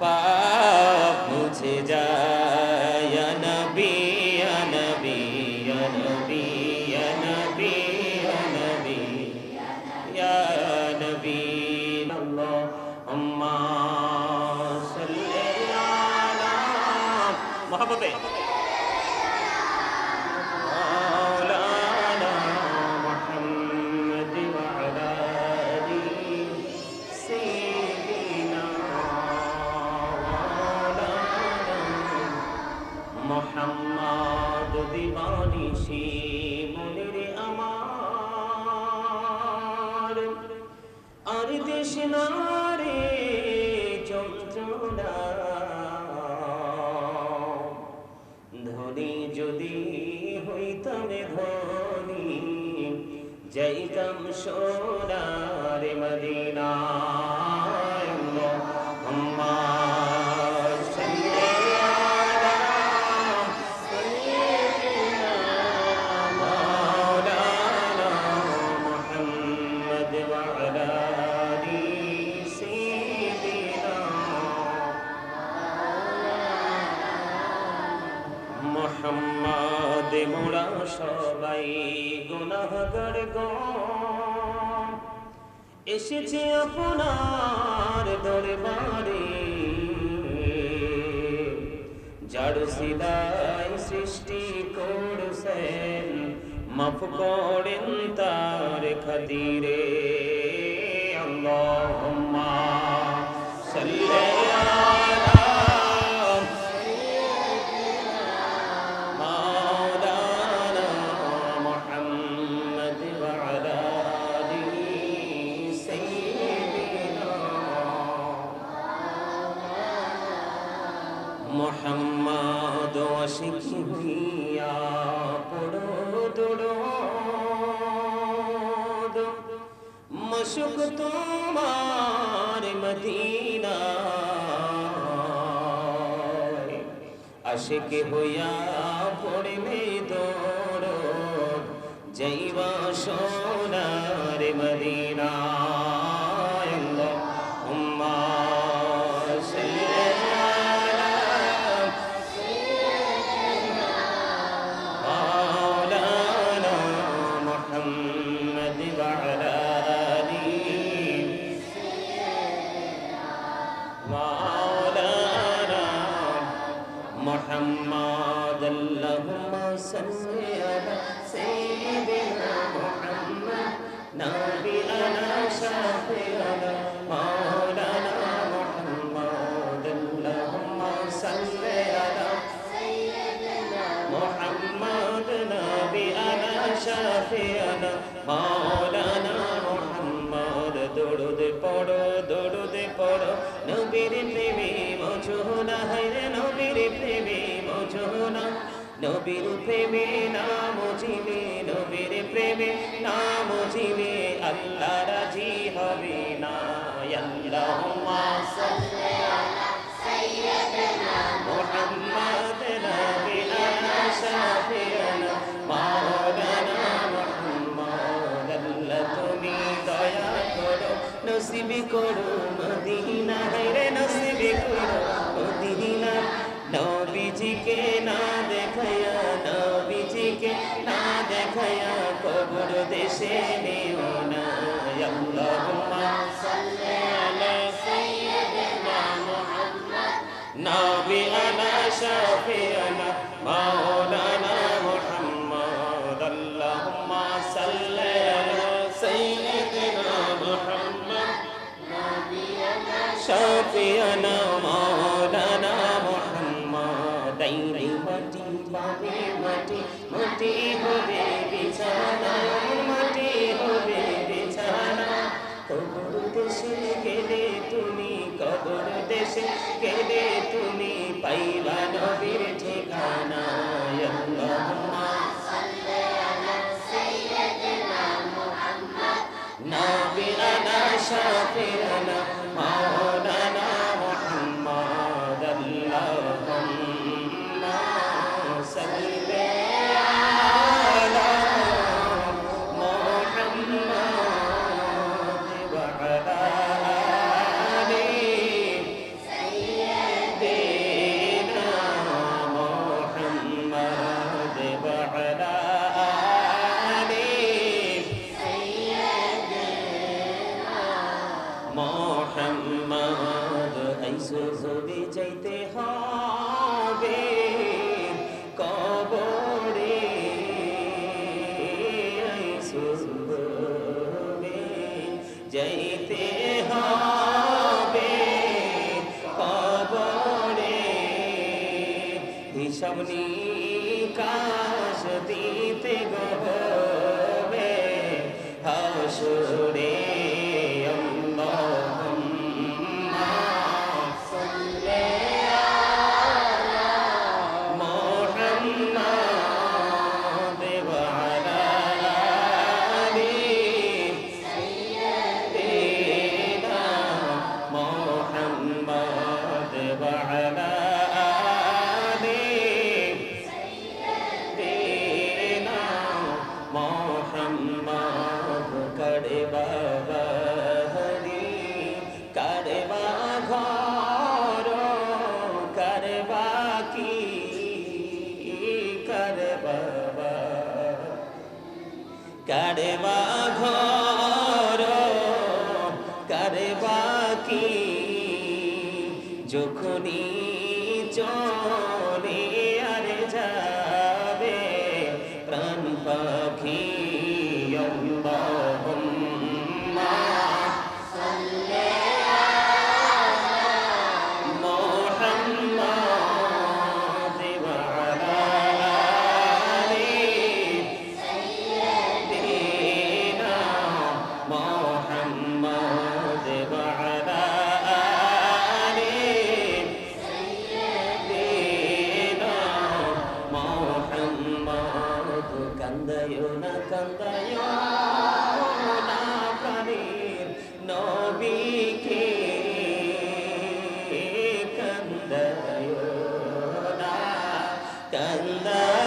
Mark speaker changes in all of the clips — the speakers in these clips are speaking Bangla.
Speaker 1: পাপ মুছে যায় তুমি ধনী যাইতাম সোনার মদিনা। এসেছে আপনার দরবারে। যার সিদায় সৃষ্টি করছেন মাফ করেন তার খাতিরে। আশেক হইয়া পড়বে দৌড় যাইবা সোনার মদিনা আল্লাহুম্মা شفيعنا مولانا محمد দরুদ পড়ো দরুদ পড়ো নবীর প্রেমে মজুনা হায়রে নবীর প্রেমে মজুনা নবীর প্রেমে নাম জিলে নবীর প্রেমে নাম জিলে আল্লাহ রাজি হবে না আল্লাহুম্মা সাল্লি আলা সাইয়্যিদিনা মুহাম্মাদিন বিনা শাফিয়ানা মাওলানা মুহাম্মাদ আল্লাহ তুমি দয়া করো নসিব করো মদিনা রে নসিব করো মদিনা নবীজিকে না দেখায়া মাটি মাটি মাটি হবে কাছে কেঁদে তুমি পাইবা নবীর ঠিকানা। নবীরানা শাফিরানা 啊！কারে বা ঘর কারে বা কি Kanda.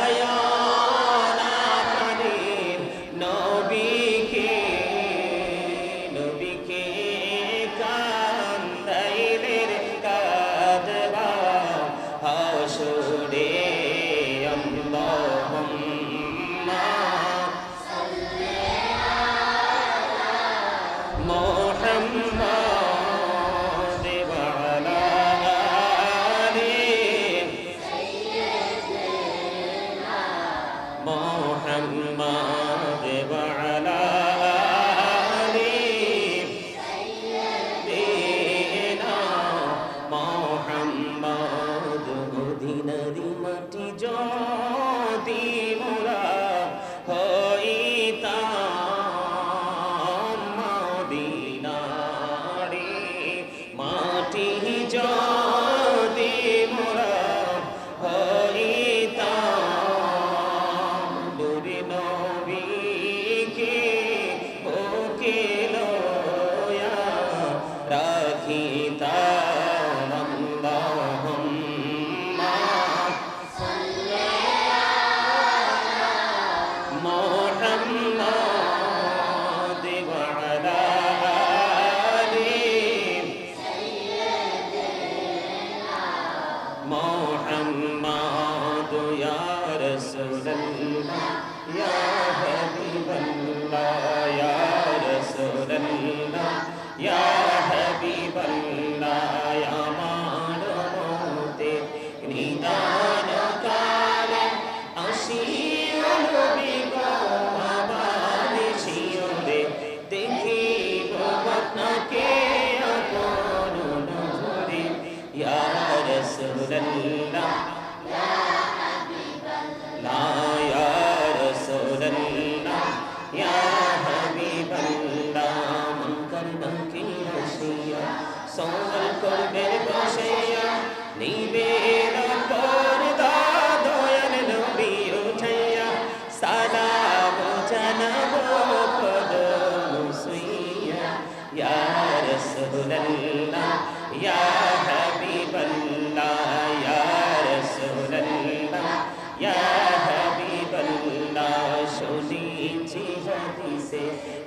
Speaker 1: وسلم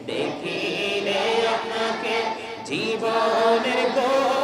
Speaker 1: দেখিলে আপনাকে জীবনের গো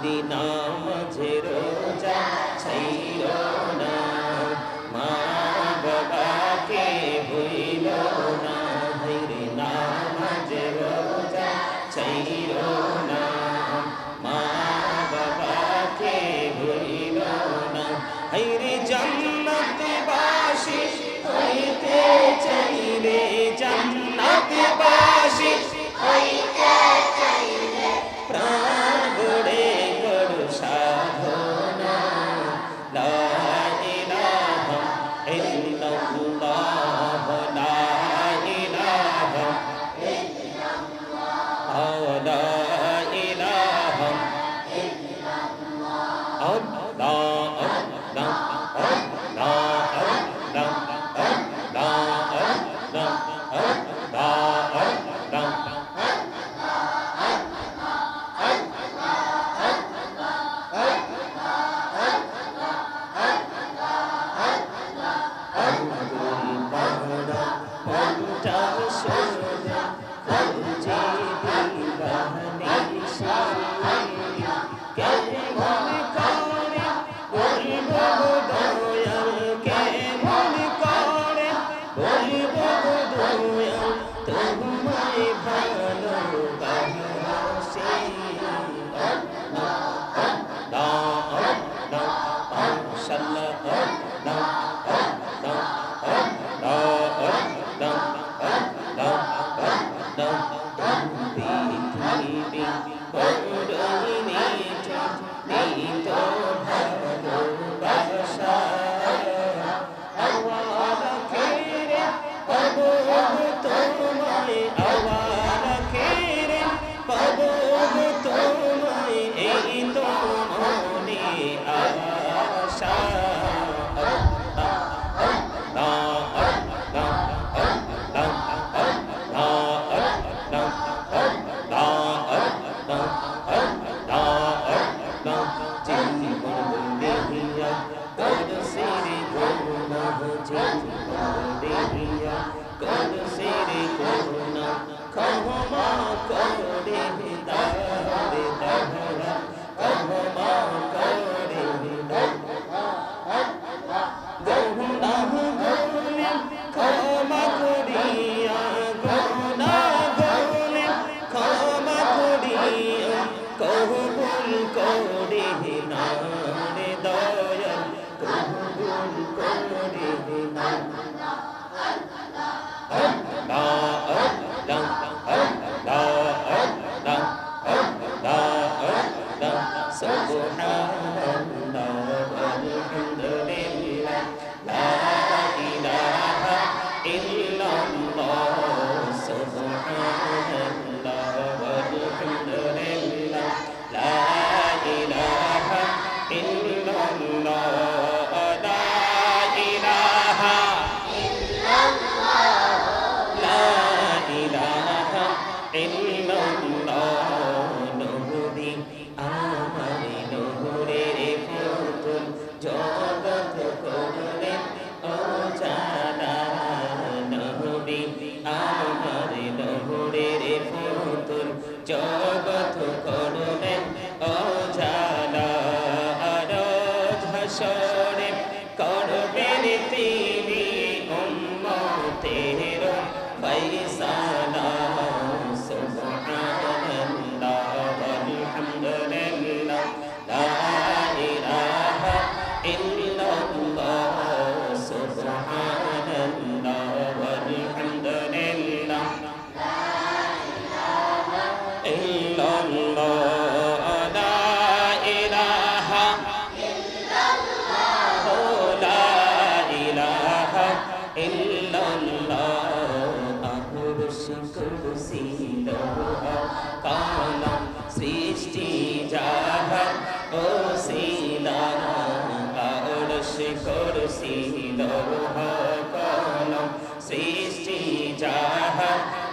Speaker 1: ইরে নামাজে রোজা ছাইরো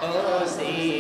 Speaker 1: oh, sim.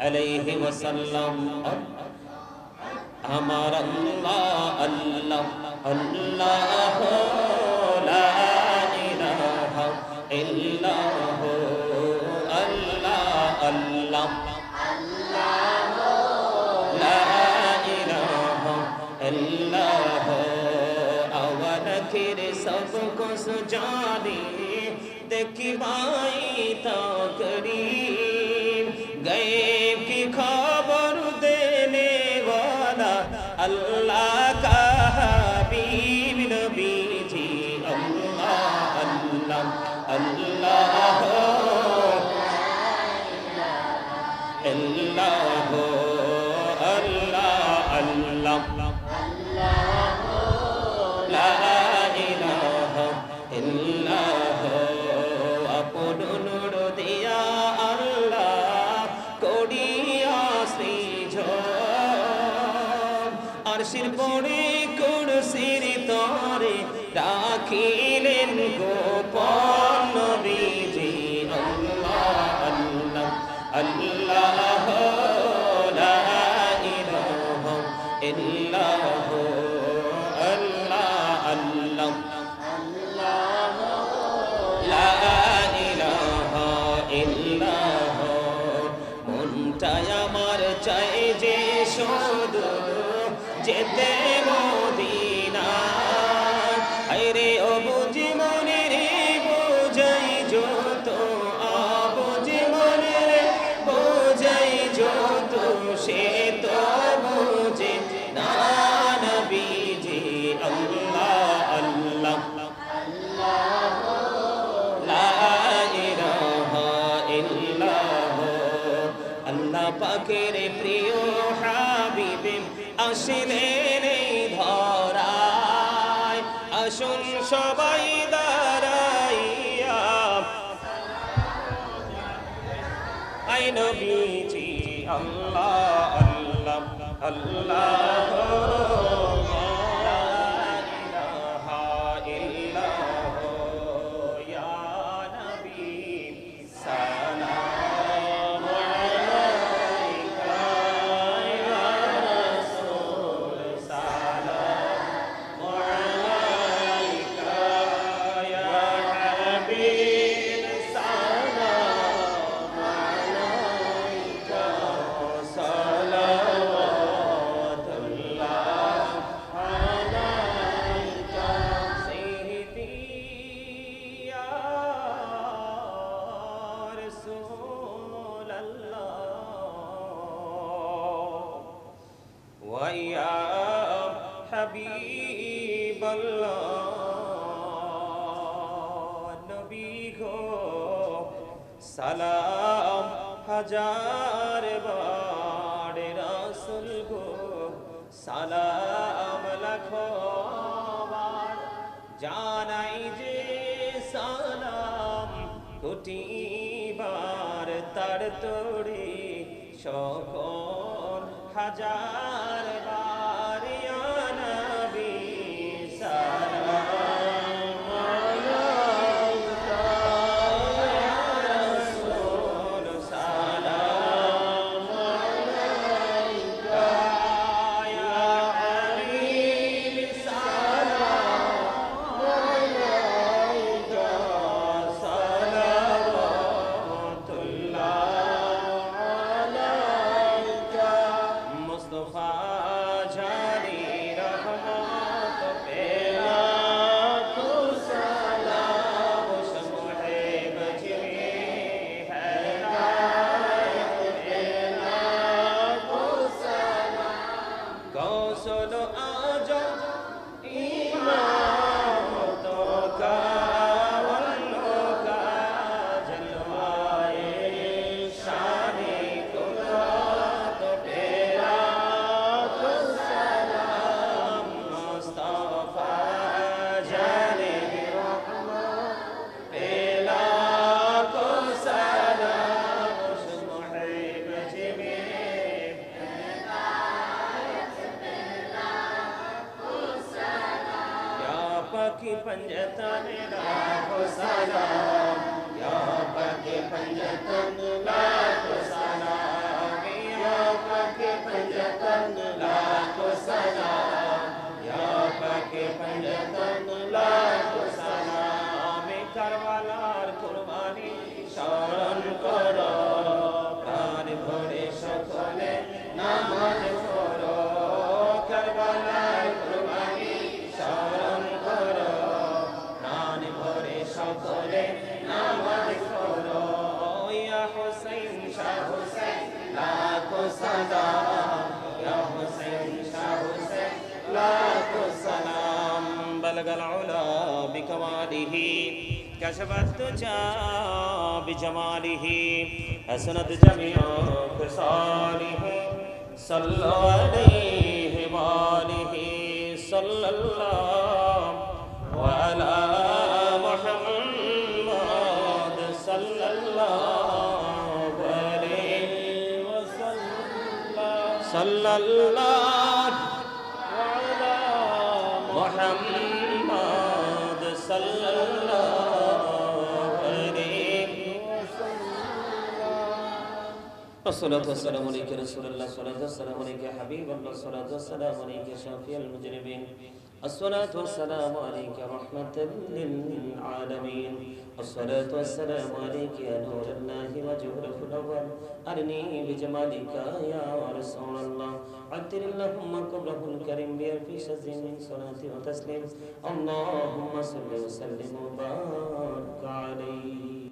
Speaker 1: আলাইহি ওয়াসাল্লাম আমার আল্লাহ আল্লাহ আল্লাহ লা ইলাহা ইল্লাহু, আল্লাহ আল্লাহ सब कुछ जाने देखी भाई तो करी আসুন সবাই দাঁড়াইয়া। আই নবীজি আল্লাহ আল্লাহ আল্লাহ ويا حبيب الله নবী গো সালাম হাজার বার রাসূল গো সালাম লাখো বার জানাই যে সালাম কোটিবার তার তোরে সকল হাজার या पंजतन लाखो सलाम। या पकी पंजतन लाखो सलाम। या पकी पंजतन लाखो सलाम। या पकी पंजतन بكماله كشف الدجى بجماله حسنت جميع خصاله صلى عليه وآله صلى الله الصلاة والسلام عليك رسول الله الصلاة والسلام عليك حبيب الله الصلاة والسلام عليك شافي المجرمين. الصلاة والسلام عليك رحمة للعالمين. الصلاة والسلام عليك يا نور الله وجهره الأول. أرني بجمالك يا رسول الله. عطر اللهم قبره الكريم بألف شز من صلاة وتسليم. اللهم صل وسلم وبارك عليه.